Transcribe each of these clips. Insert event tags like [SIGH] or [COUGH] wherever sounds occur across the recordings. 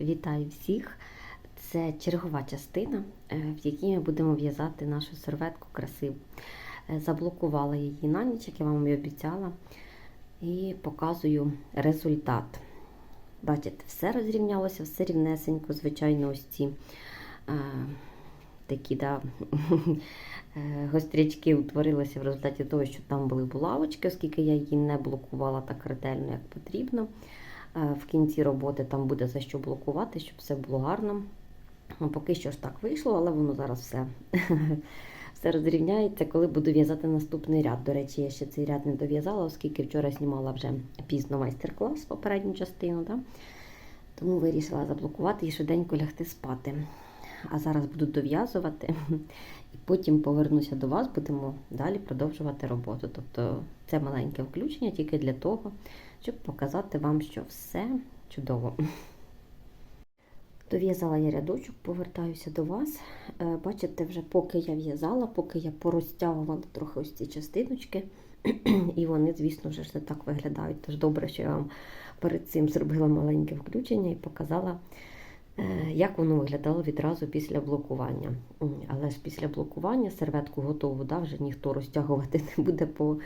Вітаю всіх! Це чергова частина, е, в якій ми будемо в'язати нашу серветку красиву. Е, Заблокувала її на ніч, як я вам і обіцяла, і показую результат. Бачите, все розрівнялося, все рівнесенько, звичайно, ось ці е, такі да, [LAUGHS] е, гострячки утворилися в результаті того, що там були булавочки, оскільки я її не блокувала так ретельно, як потрібно. Е, В кінці роботи там буде за що блокувати, щоб все було гарно. Ну, Поки що ж так вийшло, але воно зараз все, [LAUGHS] все розрівняється, коли буду в'язати наступний ряд. До речі, я ще цей ряд не дов'язала, оскільки вчора знімала вже пізно майстер-клас, попередню частину. Да? Тому вирішила заблокувати і швиденько лягти спати. А зараз буду дов'язувати [LAUGHS] і потім повернуся до вас, будемо далі продовжувати роботу. Тобто це маленьке включення тільки для того, щоб показати вам, що все чудово. Дов'язала я рядочок, повертаюся до вас. Е, Бачите, вже поки я в'язала, поки я порозтягувала трохи ось ці частиночки, і вони, звісно, вже не так виглядають. Тож добре, що я вам перед цим зробила маленьке включення і показала, як воно виглядало відразу після блокування. Але ж після блокування серветку готову, да, вже ніхто розтягувати [LAUGHS] не буде по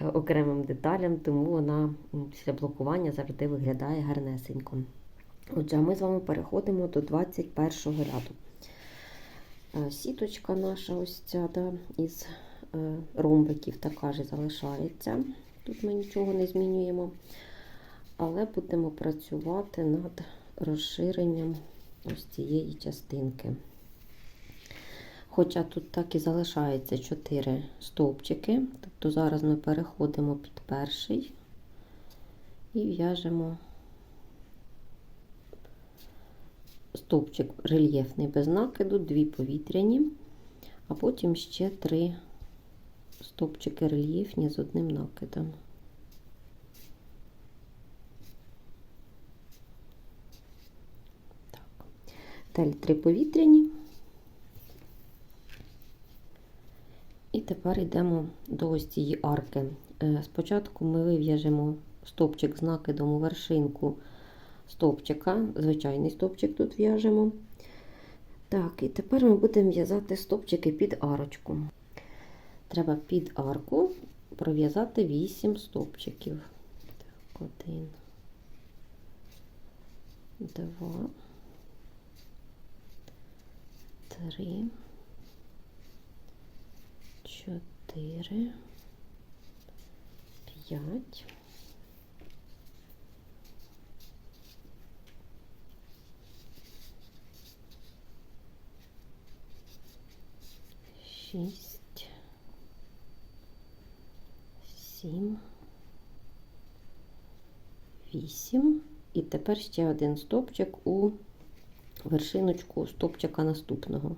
е, окремим деталям, тому вона після блокування завжди виглядає гарнесенько. Отже, ми з вами переходимо до 21 ряду. Е, Сіточка наша ось ця да, із е, ромбиків така ж залишається. Тут ми нічого не змінюємо. Але будемо працювати над розширенням ось цієї частинки. Хоча тут так і залишається 4 стовпчики. Тобто зараз ми переходимо під перший і в'яжемо стовпчик рельєфний без накиду, дві повітряні, а потім ще три стовпчики рельєфні з одним накидом. Далі три повітряні. І тепер йдемо до ось цієї арки. Е, Спочатку ми вив'яжемо стовпчик з накидом у вершинку стовпчика, звичайний стовпчик тут в'яжемо. Так, і тепер ми будемо в'язати стовпчики під арочку. Треба під арку пров'язати 8 стовпчиків. Так, один, два, три, чотири, п'ять. шість, сім, вісім. І тепер ще один стопчик у вершиночку стопчика наступного.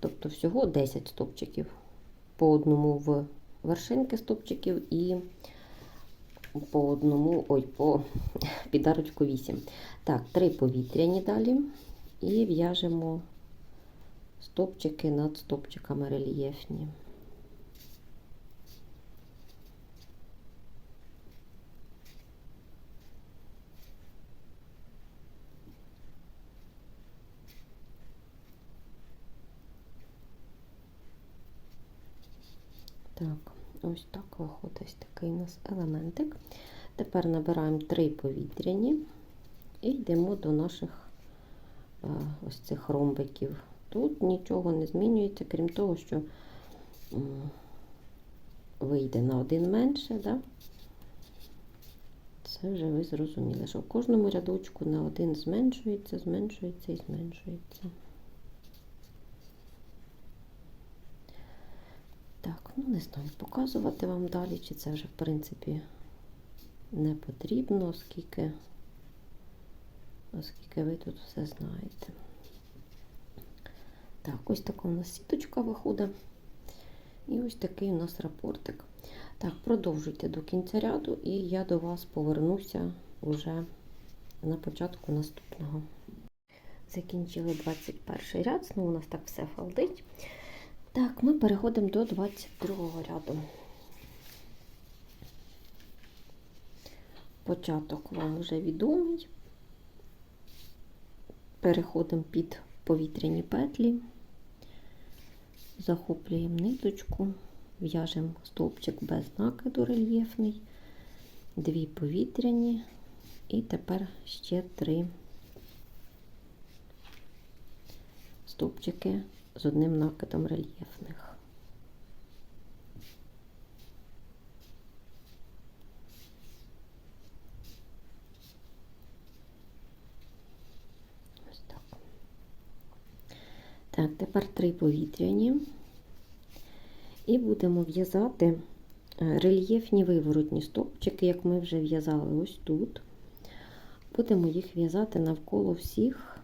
Тобто всього 10 стопчиків. По одному в вершинки стопчиків і по одному, ой, по [LAUGHS] підарочку 8. Так, три повітряні далі. І в'яжемо стопчики над стопчиками рельєфні. Так, ось так виходить ось такий у нас елементик. Тепер набираємо три повітряні і йдемо до наших е, ось цих ромбиків. Тут нічого не змінюється, крім того, що вийде на один менше, да? це вже ви зрозуміли, що в кожному рядочку на один зменшується, зменшується і зменшується. Так, ну не знаю, показувати вам далі, чи це вже, в принципі, не потрібно, оскільки, оскільки ви тут все знаєте. Так, ось така у нас сіточка виходить. І ось такий у нас рапортик. Так, продовжуйте до кінця ряду, і я до вас повернуся вже на початку наступного. Закінчили 21 ряд, знову у нас так все фалдить. Так, ми переходимо до 22 ряду. Початок вам вже відомий. Переходимо під повітряні петлі, захоплюємо ниточку, в'яжемо стовпчик без накиду рельєфний, дві повітряні і тепер ще три стовпчики з одним накидом рельєфних. Ось так. Так, тепер три повітряні. І будемо в'язати е, рельєфні виворотні стовпчики, як ми вже в'язали ось тут. Будемо їх в'язати навколо всіх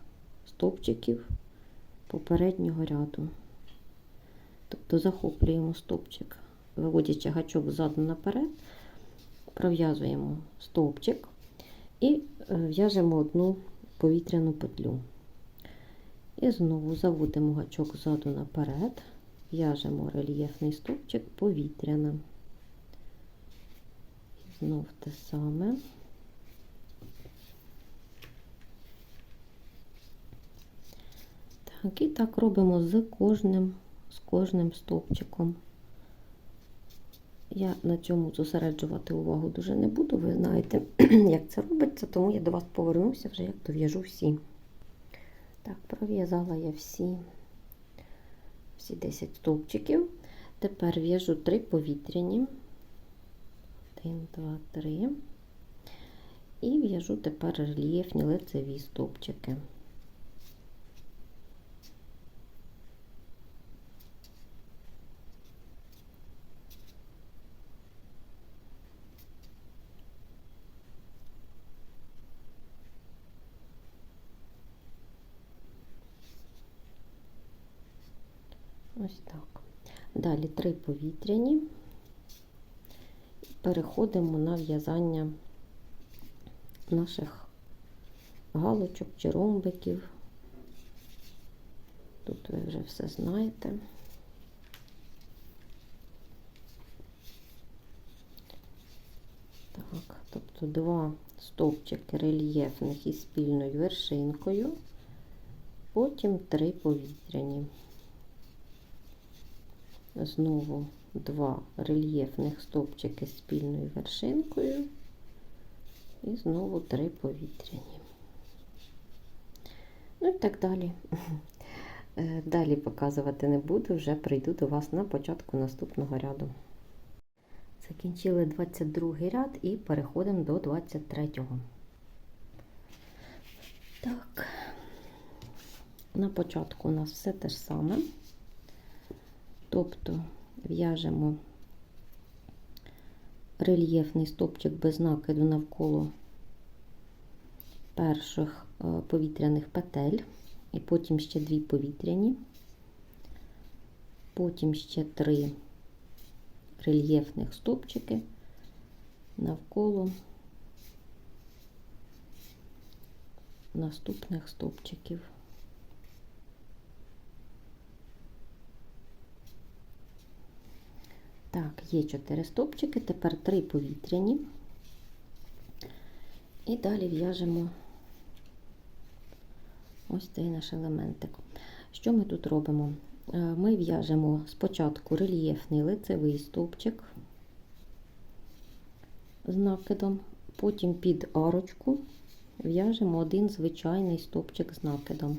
стовпчиків попереднього ряду. Тобто захоплюємо стовпчик, виводячи гачок ззаду наперед, пров'язуємо стовпчик і е, в'яжемо одну повітряну петлю. І знову заводимо гачок ззаду наперед, в'яжемо рельєфний стовпчик повітряним. Знов те саме. Так, і так робимо з кожним, з кожним стовпчиком. Я на цьому зосереджувати увагу дуже не буду, ви знаєте, [CLEARS THROAT] як це робиться, тому я до вас повернуся вже, як дов'яжу всі. Так, пров'язала я всі, всі 10 стовпчиків. Тепер в'яжу 3 повітряні. 1, 2, 3. І в'яжу тепер рельєфні лицеві стовпчики. Ось так. Далі три повітряні. Переходимо на в'язання наших галочок чи ромбиків. Тут ви вже все знаєте. Так, тобто два стовпчики рельєфних із спільною вершинкою, потім три повітряні знову два рельєфних стовпчики з спільною вершинкою і знову три повітряні. Ну і так далі. Е, далі показувати не буду, вже прийду до вас на початку наступного ряду. Закінчили 22 ряд і переходимо до 23-го. Так, на початку у нас все те ж саме. Тобто в'яжемо рельєфний стопчик без накиду навколо перших е, повітряних петель, і потім ще дві повітряні, потім ще три рельєфних стопчики навколо наступних стопчиків. Так, є 4 стопчики, тепер 3 повітряні. І далі в'яжемо ось цей наш елементик. Що ми тут робимо? Е, ми в'яжемо спочатку рельєфний лицевий стовпчик з накидом, потім під арочку в'яжемо один звичайний стовпчик з накидом.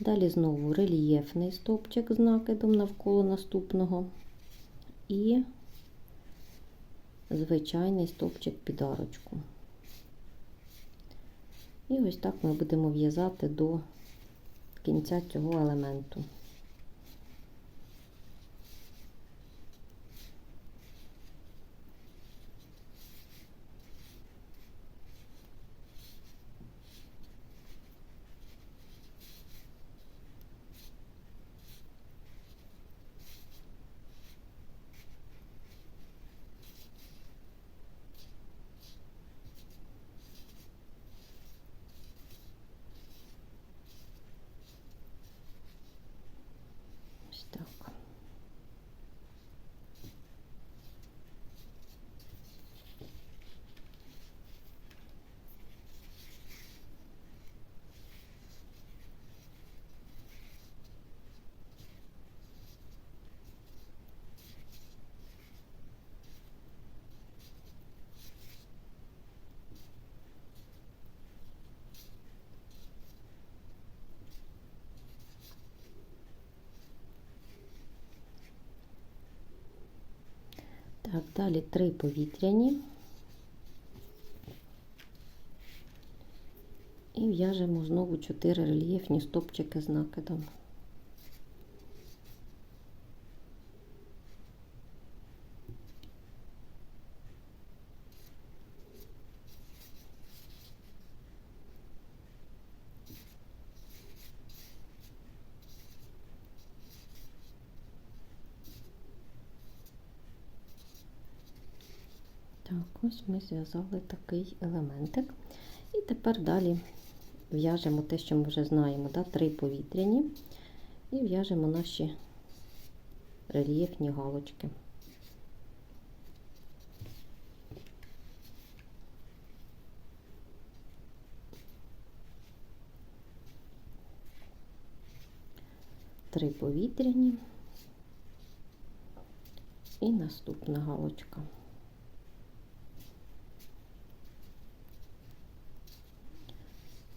Далі знову рельєфний стовпчик з накидом навколо наступного і звичайний стовпчик під арочку. І ось так ми будемо в'язати до кінця цього елементу. Далі три повітряні. І в'яжемо знову чотири рельєфні стопчики з накидом. Так, ось ми зв'язали такий елементик. І тепер далі в'яжемо те, що ми вже знаємо, да? три повітряні, і в'яжемо наші рельєфні галочки. Три повітряні і наступна галочка.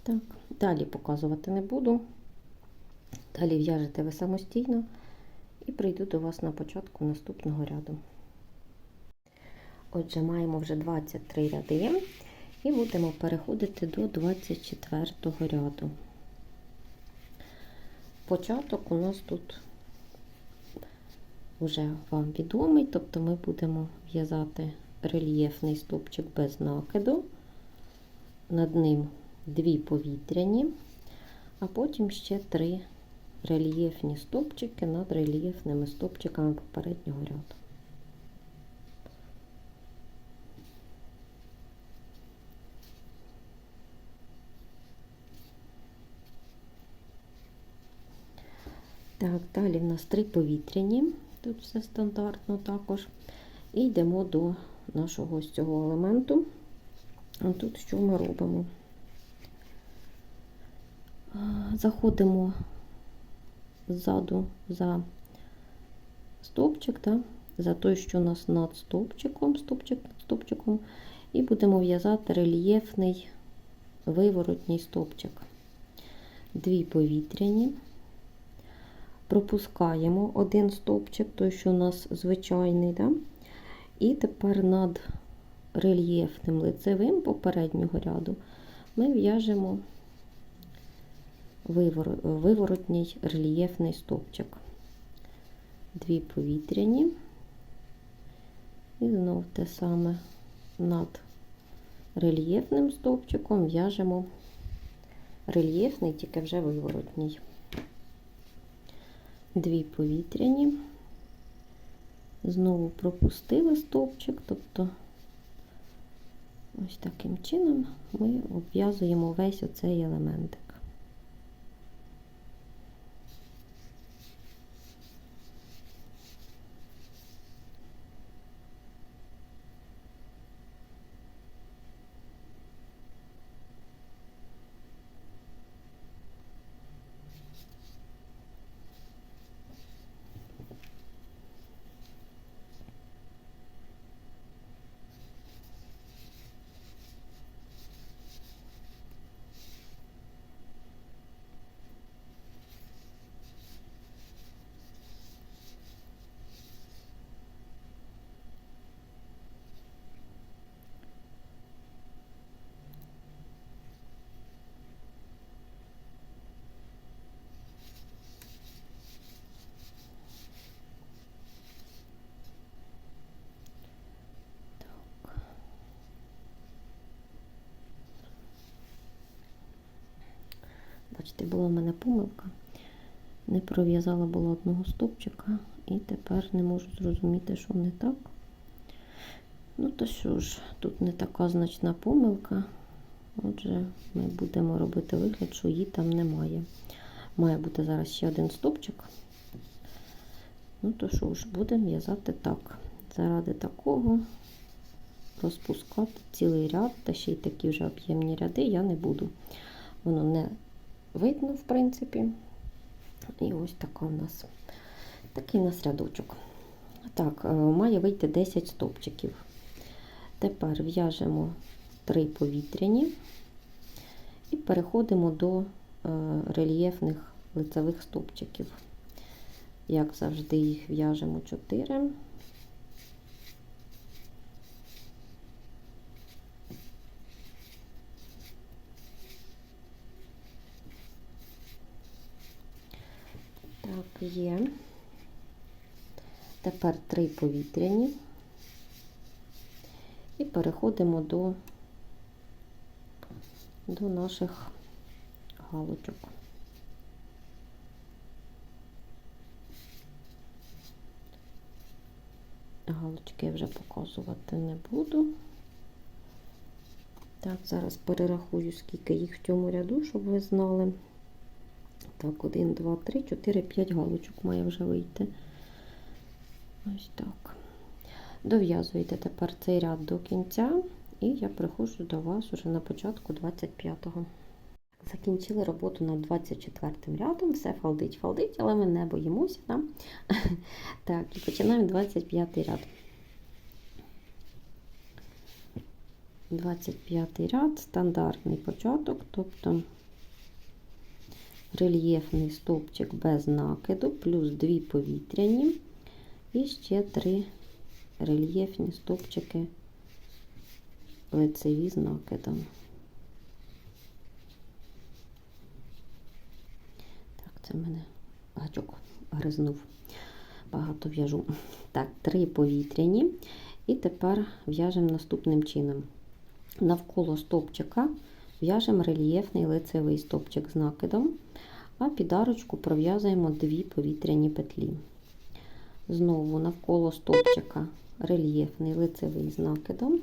Так, далі показувати не буду. Далі в'яжете ви самостійно і прийду до вас на початку наступного ряду. Отже, маємо вже 23 ряди і будемо переходити до 24 ряду. Початок у нас тут вже вам відомий, тобто ми будемо в'язати рельєфний стовпчик без накиду, над ним дві повітряні, а потім ще три рельєфні стовпчики над рельєфними стовпчиками попереднього ряду. Так, далі в нас три повітряні, тут все стандартно також. І йдемо до нашого ось цього елементу. А тут що ми робимо? Заходимо ззаду за стовпчик, да? за той, що у нас над стовпчиком, стовпчик над стовпчиком, і будемо в'язати рельєфний виворотній стовпчик. Дві повітряні. Пропускаємо один стовпчик, той, що у нас звичайний, да? і тепер над рельєфним лицевим попереднього ряду ми в'яжемо виворотній рельєфний стовпчик. Дві повітряні, і знов те саме над рельєфним стовпчиком в'яжемо рельєфний, тільки вже виворотній. Дві повітряні, знову пропустили стовпчик, тобто ось таким чином ми обв'язуємо весь оцей елементик. Бачите, була в мене помилка. Не пров'язала було одного стовпчика і тепер не можу зрозуміти, що не так. Ну, то що ж, тут не така значна помилка. Отже, ми будемо робити вигляд, що її там немає. Має бути зараз ще один стовпчик. Ну, то що ж, будемо в'язати так. Заради такого розпускати цілий ряд, та ще й такі вже об'ємні ряди я не буду. Воно не видно, в принципі. І ось така у нас такий у нас рядочок. Так, е, має вийти 10 стовпчиків. Тепер в'яжемо 3 повітряні і переходимо до е, рельєфних лицевих стовпчиків. Як завжди, їх в'яжемо 4. Так, є. Тепер три повітряні. І переходимо до, до наших галочок. Галочки я вже показувати не буду. Так, зараз перерахую, скільки їх в цьому ряду, щоб ви знали. Так, 1, 2, 3, 4, 5 галочок має вже вийти. Ось так. Дов'язуєте тепер цей ряд до кінця, і я приходжу до вас уже на початку 25-го. Закінчили роботу над 24 м рядом, все фалдить, фалдить, але ми не боїмося. Да? [LAUGHS] Так, і починаємо 25 й ряд. 25 й ряд, стандартний початок, тобто рельєфний стовпчик без накиду, плюс 2 повітряні і ще 3 рельєфні стовпчики лицеві з накидом. Так, це в мене гачок гризнув. Багато в'яжу. Так, 3 повітряні. І тепер в'яжемо наступним чином. Навколо стовпчика в'яжемо рельєфний лицевий стовпчик з накидом, а під арочку пров'язуємо дві повітряні петлі. Знову навколо стовпчика рельєфний лицевий з накидом.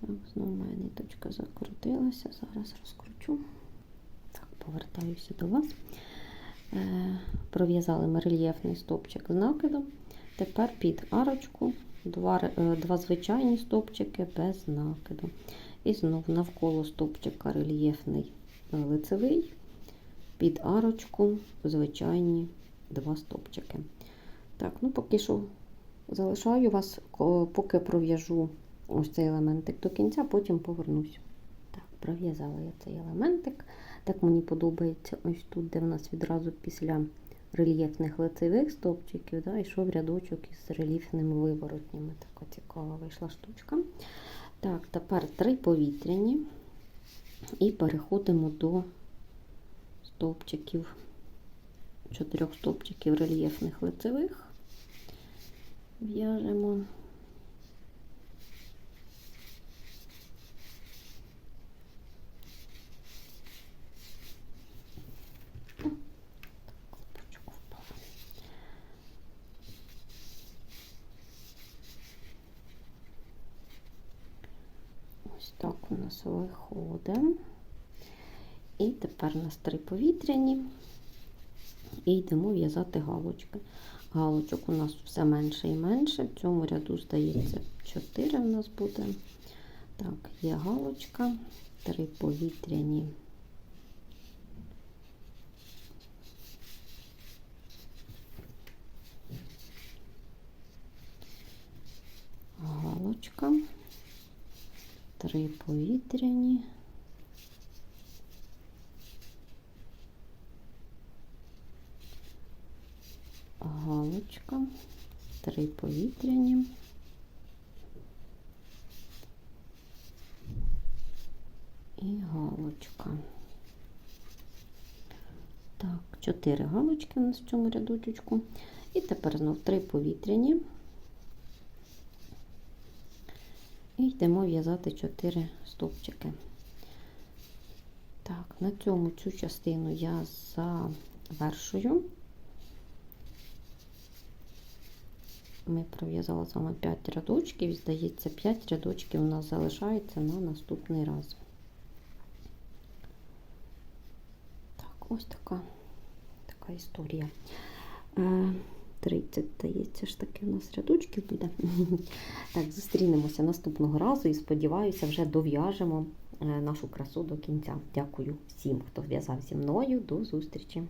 Так, знову моя ниточка закрутилася, зараз розкручу. Так, повертаюся до вас. Е, Пров'язали ми рельєфний стовпчик з накидом. Тепер під арочку два, е, два звичайні стовпчики без накиду. І знову навколо стовпчика рельєфний лицевий, під арочку звичайні два стовпчики. Так, ну поки що залишаю вас, поки пров'яжу ось цей елементик до кінця, потім повернусь. Так, пров'язала я цей елементик. Так мені подобається ось тут, де в нас відразу після рельєфних лицевих стовпчиків, да, йшов рядочок із рельєфними виворотнями. Така цікава вийшла штучка. Так, тепер три повітряні. І переходимо до стовпчиків, чотирьох стовпчиків рельєфних лицевих. В'яжемо. Ось так у нас виходить. І тепер у нас три повітряні. І йдемо в'язати галочки. Галочок у нас все менше і менше. В цьому ряду, здається, 4 у нас буде. Так, є галочка, три повітряні. Галочка, три повітряні. Галочка, три повітряні. І галочка. Так, чотири галочки у нас в цьому рядочку. І тепер знов три повітряні. І йдемо в'язати 4 стовпчики. Так, на цьому цю частину я завершую. Ми пров'язали вами 5 рядочків, здається, 5 рядочків у нас залишається на наступний раз. Так, ось така, така історія. Е, 30, здається, ж таки у нас рядочків буде. [LAUGHS] Так, зустрінемося наступного разу і сподіваюся, вже дов'яжемо е, нашу красу до кінця. Дякую всім, хто в'язав зі мною. До зустрічі!